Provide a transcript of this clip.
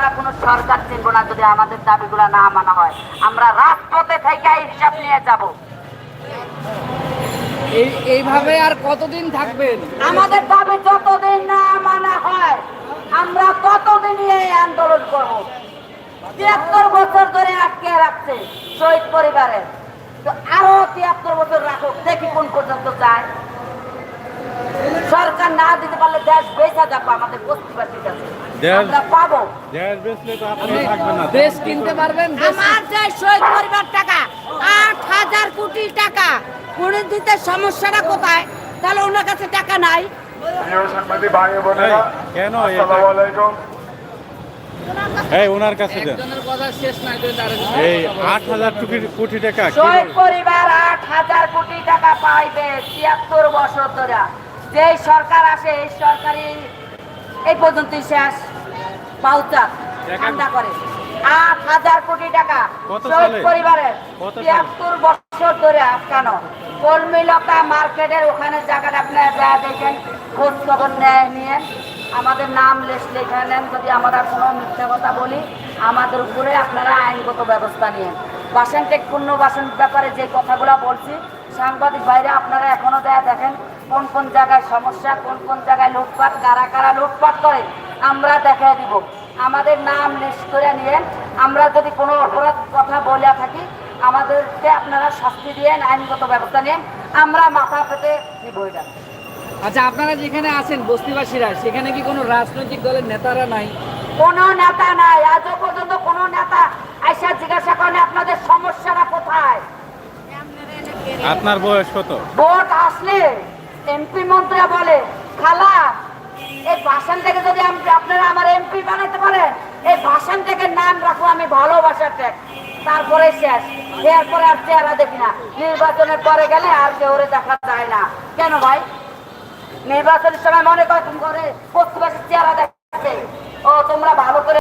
আমরা কোনো সরকার চিনব না যদি আমাদের দাবিগুলো না মানা হয়। আমরা রাজপথে থেকে হিসাব নিয়ে যাব। এইভাবে আর কতদিন থাকবেন? আমাদের দাবি যতদিন না মানা হয় আমরা ততদিন এই আন্দোলন করব। তিয়াত্তর বছর ধরে আটকে রাখছে শহীদ পরিবারের তো আরও তিয়াত্তর বছর রাখুক দেখি কোন পর্যন্ত যায়। না দিতে পারলে দেশ বেচা যাব আমাদের বস্তিবাসীর কাছে আমরা পাবো। গ্যাস বেচলে তো আপনি আপনি থাকবেন না। দেশ কিনতে পারবেন আমার যে শহীদ পরিবার টাকা আট হাজার কোটি টাকা পুরো দিতে সমস্যাটা কোথায়? তাহলে ওনার কাছে টাকা নাই। প্রিয় সাংবাদিক ভাই বোনেরা কেন আসসালামু আলাইকুম। এই ওনার কাছে দেন। একজনের কথা শেষ নাই করে তার এই আট হাজার কোটি কোটি টাকা কি? শহীদ বল- পরিবার আট হাজার কোটি টাকা পাইবে তিয়াত্তর বছর ধরে। যে সরকার আসে এই সরকারি এই পর্যন্ত শেষ। পাউচা ঠান্ডা করে। আট হাজার কোটি টাকা শহীদ পরিবারের তিয়াত্তর বছর ধরে আটকানো। কর্মীলতা মার্কেটের ওখানে জায়গাটা আপনারা যা দেখেন খোঁজ খবর নেয় নিয়ে। আমাদের নাম লেখা নেন যদি আমরা কোনো মিথ্যা কথা বলি আমাদের উপরে আপনারা আইনগত ব্যবস্থা নিয়ে বাসন টেক পূর্ণ বাসন ব্যাপারে যে কথাগুলো বলছি সাংবাদিক বাইরে আপনারা এখনও দেয়া দেখেন কোন কোন জায়গায় সমস্যা কোন কোন জায়গায় লুটপাট কারা কারা লুটপাট করে আমরা দেখা দিব। আমাদের নাম লিস্ট করে নিয়ে আমরা যদি কোনো অপরাধ কথা বলে থাকি আমাদেরকে আপনারা শাস্তি দিয়ে আইনগত ব্যবস্থা নিয়ে আমরা মাথা পেতে নিব এটা। আচ্ছা আপনারা যেখানে আছেন বস্তিবাসীরা সেখানে কি কোনো রাজনৈতিক দলের নেতারা নাই? কোনো নেতা নাই আজও পর্যন্ত কোনো নেতা আইসা জিজ্ঞাসা করেন আপনাদের সমস্যাটা কোথায় আপনার বয়স কত? ভোট আসলে এমপি মন্ত্রীরা বলে খালা এই ভাষণ থেকে যদি আপনারা আমার এমপি বানাতে পারেন এই ভাষণ থেকে নাম রাখব আমি ভালোবাসার ট্যাগ তারপরে শেষ। এরপরে আর চেহারা দেখি না। নির্বাচনের পরে গেলে আর কেউ দেখা যায় না। কেন ভাই? নির্বাচনের সময় মনে করে প্রতিবাসীর চেহারা দেখছে। ও তোমরা ভালো করে